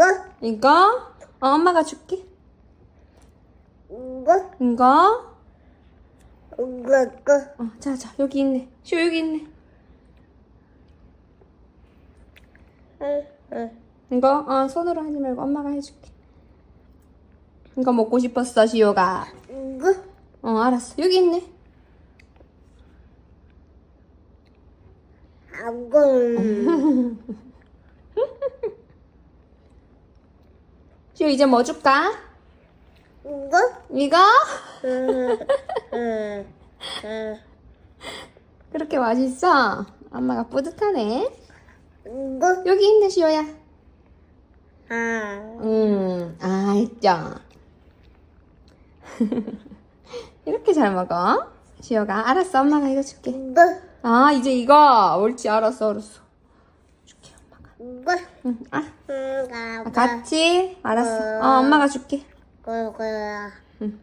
이거 이거? 어, 엄마가 줄게. 이거 이거? 이거 이거 어, 자, 자, 여기 있네. 시오, 여기 있네. 응, 응. 이거? 어, 손으로 하지 말고 엄마가 해줄게. 이거 먹고 싶었어, 시오가. 이거 어, 알았어. 여기 있네. 아군 시오, 이제 뭐 줄까? 이거 이거? 그렇게 맛있어? 엄마가 뿌듯하네. 이거 여기 있네, 시오야. 아 음, 아, 했죠. 이렇게 잘 먹어? 시오가. 알았어, 엄마가 이거 줄게. 이거 아, 이제 이거. 옳지, 알았어, 알았어. 응, 아, 응, 아, 가 같이? 알았어. 어, 엄마가 줄게. 그거 응.